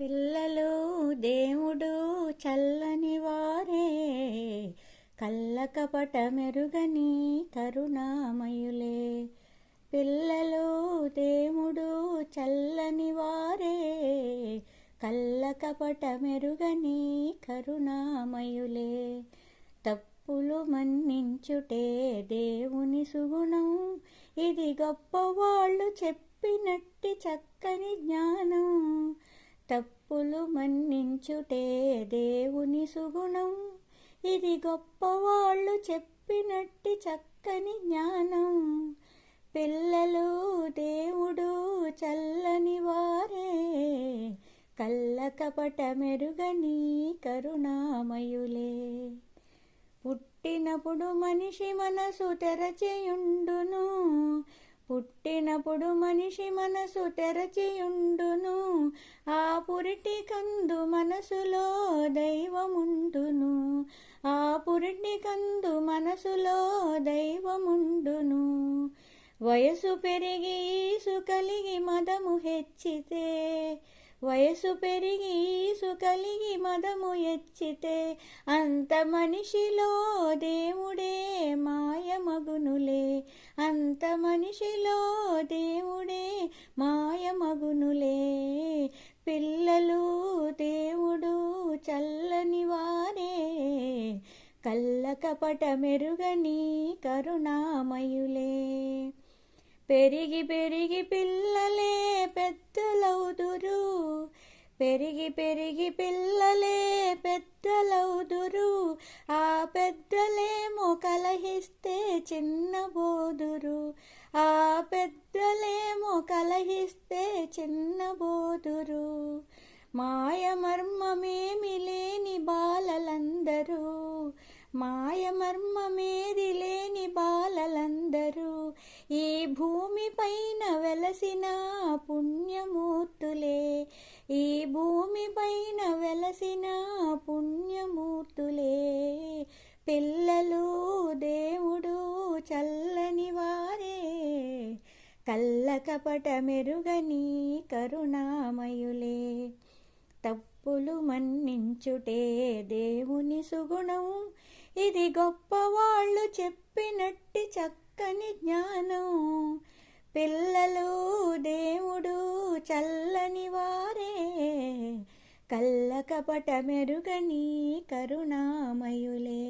పిల్లలు దేవుడు చల్లని వారే. కల్లకపట మెరుగని కరుణామయులే. పిల్లలు దేవుడు చల్లని వారే. కల్లకపట మెరుగని కరుణామయులే. తప్పులు మన్నించుటే దేవుని సుగుణం. ఇది గొప్పవాళ్ళు చెప్పినట్టి చక్కని జ్ఞానం. తప్పులు మన్నించుటే దేవుని సుగుణం. ఇది గొప్పవాళ్ళు చెప్పినట్టి చక్కని జ్ఞానం. పిల్లలు దేవుడు చల్లని వారే. కళ్ళకపట మెరుగని కరుణామయులే. పుట్టినప్పుడు మనిషి మనసు తెరచేయుండును. పుట్టినప్పుడు మనిషి మనసు తెరచియుండును. ఆ పురిటి కందు మనసులో దైవముండును. ఆ పురిటి కందు మనసులో దైవముండును. వయసు పెరిగి ఈసు కలిగి మదము హెచ్చితే వయసు పెరిగి ఈసు కలిగి మదము ఎచ్చితే అంత మనిషిలో దేవుడే మాయమగునులే. అంత మనిషిలో దేవుడే మాయమగునులే. పిల్లలు దేవుడు చల్లని వారే. కళ్ళకపట మెరుగని కరుణామయులే. పెరిగి పెరిగి పిల్లలే పెద్దలవుదురు పెరిగి పెరిగి పిల్లలే పెద్దలవుదురు. ఆ పెద్దలేమో కలహిస్తే చిన్నబోదురు ఆ పెద్దలేమో కలహిస్తే చిన్నబోదురు మాయమర్మమేమి లేని బాలలందరూ. మాయమర్మమేది లేని బాలలందరూ. ఈ భూమి పైన వెలసిన పుణ్యమూర్తులే. ఈ భూమిపైన వెలసిన పుణ్యమూర్తులే. పిల్లలు దేవుడు చల్లని వారే. కల్లకపట మెరుగని కరుణామయులే. తప్పులు మన్నించుటే దేవుని సుగుణం. ఇది గొప్పవాళ్ళు చెప్పినట్టి చక్కని జ్ఞానం. పిల్లలు దేవుడు చల్లని వారు కల్లకపట మెరుగని కరుణామయులే.